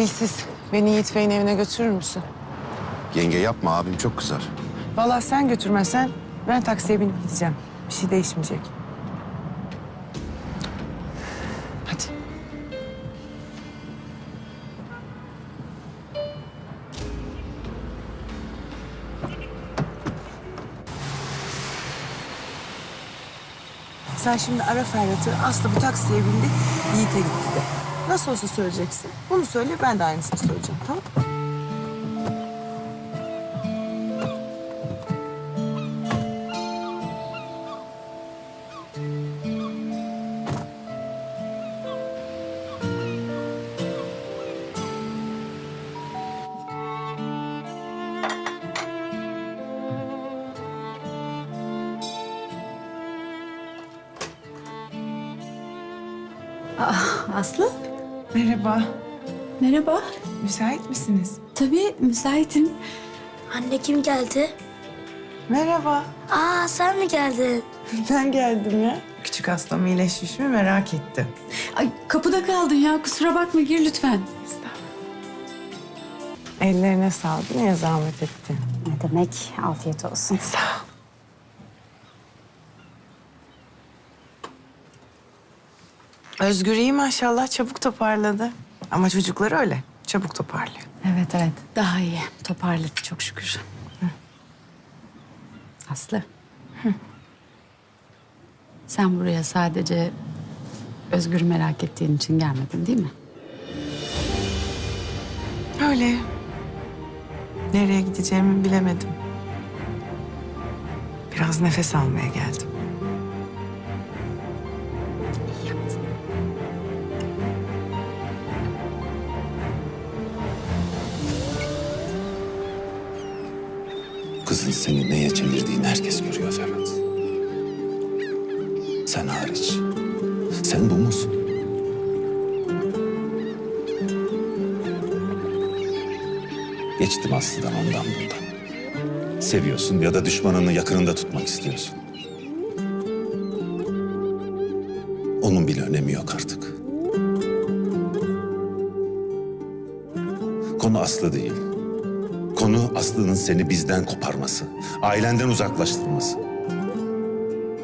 Dilsiz, beni Yiğit Bey'in evine götürür müsün? Yenge yapma abim çok kızar. Vallahi sen götürmezsen ben taksiye binip gideceğim. Bir şey değişmeyecek. Hadi. Sen şimdi ara Ferhat'ı. Aslı bu taksiye bindi. Yiğit'e gitti de. Nasıl olsa söyleyeceksin. Bunu söyle ben de aynısını söyleyeceğim tamam Aslı? Merhaba. Merhaba. Müsait misiniz? Tabii müsaitim. Anne kim geldi? Merhaba. Aa sen mi geldin? Ben geldim ya. Küçük hastam iyileşmiş mi merak ettim. Ay kapıda kaldın ya kusura bakma gir lütfen. Ellerine sağlık. Niye zahmet ettin? Ne demek afiyet olsun. Sağ ol. Özgür iyi maşallah çabuk toparladı. Ama çocuklar öyle. Çabuk toparlıyor. Evet evet daha iyi toparladı çok şükür. Aslı. Sen buraya sadece Özgür'ü merak ettiğin için gelmedin değil mi? Öyle. Nereye gideceğimi bilemedim. Biraz nefes almaya geldim. Kızın seni neye çevirdiğini herkes görüyor Ferhat. Sen hariç. Sen bu musun? Geçtim Aslı'dan ondan bundan. Seviyorsun ya da düşmanını yakınında tutmak istiyorsun. Onun bile önemi yok artık. Konu Aslı değil. Konu Aslı'nın seni bizden koparması, ailenden uzaklaştırması.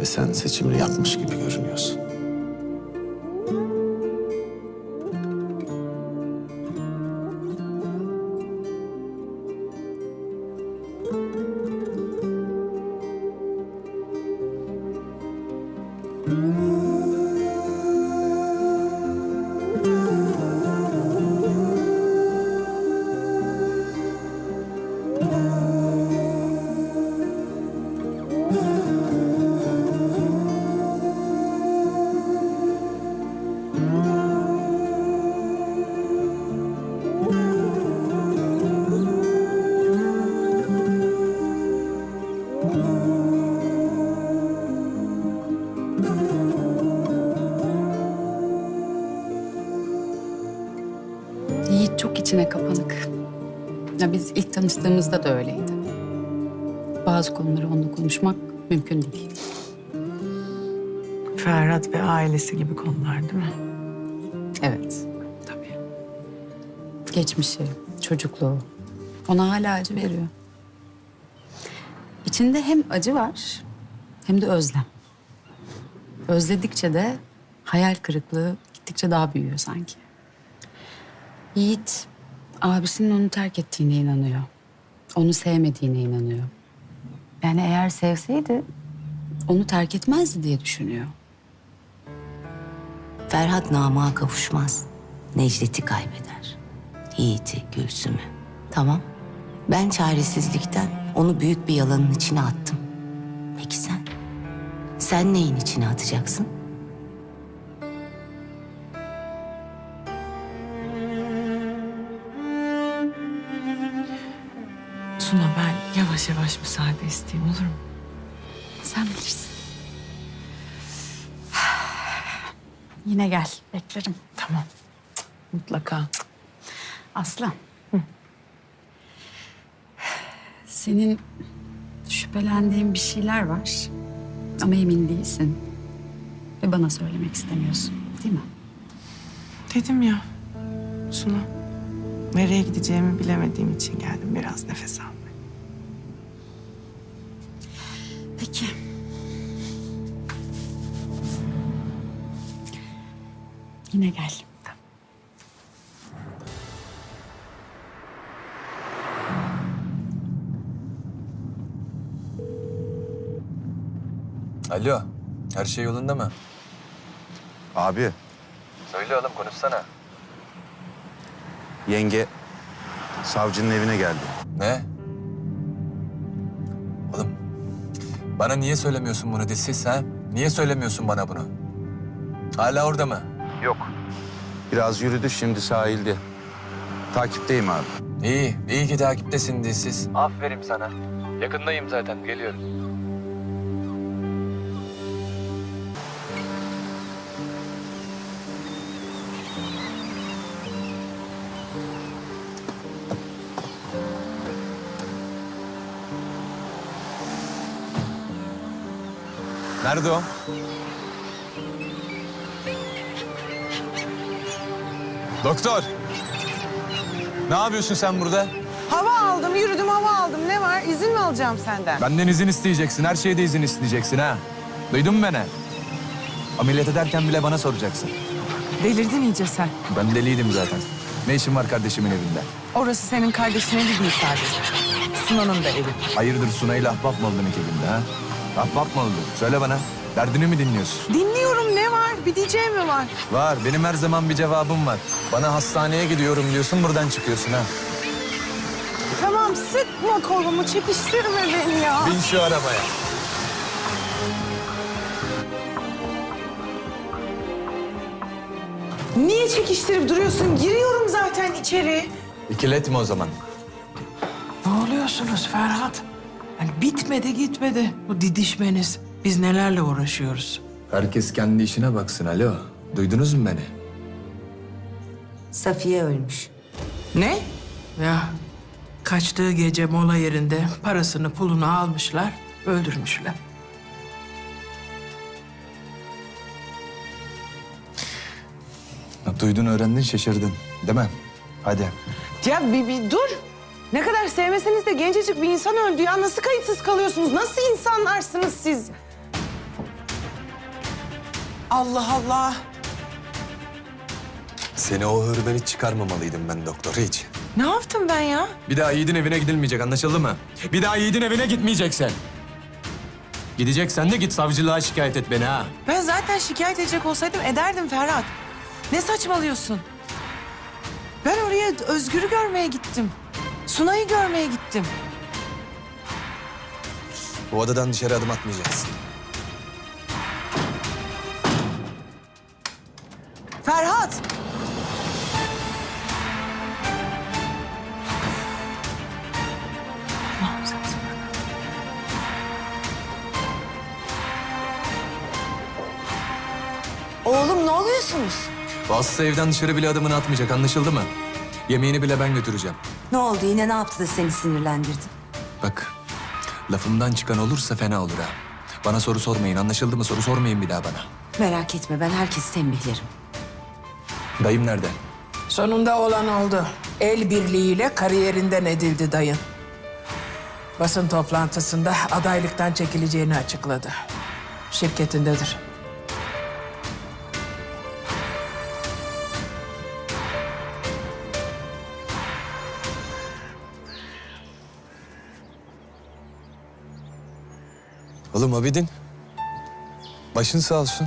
Ve sen seçimini yapmış gibi görünüyorsun. İçine kapanık. Ya biz ilk tanıştığımızda da öyleydi. Bazı konuları onunla konuşmak mümkün değil. Ferhat ve ailesi gibi konular değil mi? Evet. Tabii. geçmişi, çocukluğu ona hala acı veriyor. İçinde hem acı var hem de özlem. Özledikçe de hayal kırıklığı gittikçe daha büyüyor sanki. Yiğit abisinin onu terk ettiğine inanıyor. Onu sevmediğine inanıyor. Yani eğer sevseydi onu terk etmezdi diye düşünüyor. Ferhat namığa kavuşmaz. Necdet'i kaybeder. Yiğit'i, Gülsüm'ü. Tamam. Ben çaresizlikten onu büyük bir yalanın içine attım. Peki sen? Sen neyin içine atacaksın? Yavaş yavaş müsaade isteyeyim olur mu? Sen bilirsin. Yine gel, beklerim. Tamam. Mutlaka. Aslan. Senin şüphelendiğin bir şeyler var. Ama emin değilsin. Ve bana söylemek istemiyorsun, değil mi? Dedim ya Suna. Nereye gideceğimi bilemediğim için geldim biraz nefes almaya. Peki. Yine gel. Alo, her şey yolunda mı? Abi, Söyle oğlum, konuşsana. yenge savcının evine geldi. Ne? Bana niye söylemiyorsun bunu dilsiz ha? Niye söylemiyorsun bana bunu? Hala orada mı? Biraz yürüdü şimdi sahilde. Takipteyim abi. İyi, iyi ki takiptesin dilsiz. Aferin sana. Yakındayım zaten, geliyorum. Nerede o? Doktor! Ne yapıyorsun sen burada? Hava aldım, yürüdüm hava aldım. Ne var? İzin mi alacağım senden? Benden izin isteyeceksin. Her şeyde izin isteyeceksin ha. Duydun mu beni? Ameliyat ederken bile bana soracaksın. Delirdin iyice sen. Ben deliydim zaten. Ne işin var kardeşimin evinde? Orası senin kardeşinin evi değil sadece. Sunan'ın da evi. Hayırdır Sunay'la ahbap mı oldun ekibinde ha? Ahbap mı oldun? Söyle bana. Derdini mi dinliyorsun? Dinliyorum ne var? Bir diyeceğim mi var? Var. Benim her zaman bir cevabım var. Bana hastaneye gidiyorum diyorsun, buradan çıkıyorsun ha. Tamam sıkma kolumu, çekiştirme beni ya. Bin şu arabaya. Niye çekiştirip duruyorsun? Giriyorum zaten içeri. İkiletme o zaman. Ne oluyorsunuz Ferhat? Yani bitmedi gitmedi bu didişmeniz. Biz nelerle uğraşıyoruz? Herkes kendi işine baksın. Alo. Duydunuz mu beni? Safiye ölmüş. Ne? Ya kaçtığı gece mola yerinde parasını pulunu almışlar, öldürmüşler. Duydun, öğrendin, şaşırdın. Değil mi? Hadi. Ya bir, bir dur. Ne kadar sevmeseniz de gencecik bir insan öldü ya. Nasıl kayıtsız kalıyorsunuz? Nasıl insanlarsınız siz? Allah Allah. Seni o hırdan hiç çıkarmamalıydım ben doktor, hiç. Ne yaptım ben ya? Bir daha Yiğit'in evine gidilmeyecek, anlaşıldı mı? Bir daha Yiğit'in evine gitmeyeceksin. Gideceksen de git savcılığa şikayet et beni ha. Ben zaten şikayet edecek olsaydım ederdim Ferhat. Ne saçmalıyorsun? Ben oraya Özgür'ü görmeye gittim. Sunay'ı görmeye gittim. Bu odadan dışarı adım atmayacaksın. Ferhat! Oğlum ne oluyorsunuz? Vasıta evden dışarı bile adımını atmayacak, anlaşıldı mı? Yemeğini bile ben götüreceğim. Ne oldu yine ne yaptı da seni sinirlendirdi? Bak, lafımdan çıkan olursa fena olur ha. Bana soru sormayın, anlaşıldı mı? Soru sormayın bir daha bana. Merak etme ben herkesi tembihlerim. Dayım nerede? Sonunda olan oldu. El birliğiyle kariyerinden edildi dayın. Basın toplantısında adaylıktan çekileceğini açıkladı. Şirketindedir. Oğlum Abidin. Başın sağ olsun.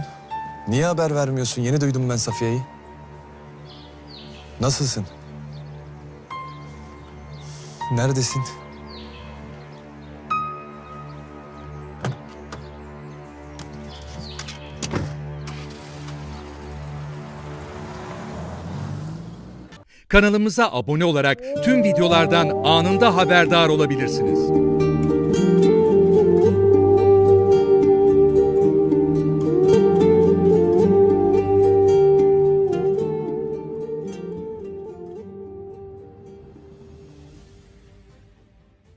Niye haber vermiyorsun? Yeni duydum ben Safiye'yi. Nasılsın? Neredesin? Kanalımıza abone olarak tüm videolardan anında haberdar olabilirsiniz.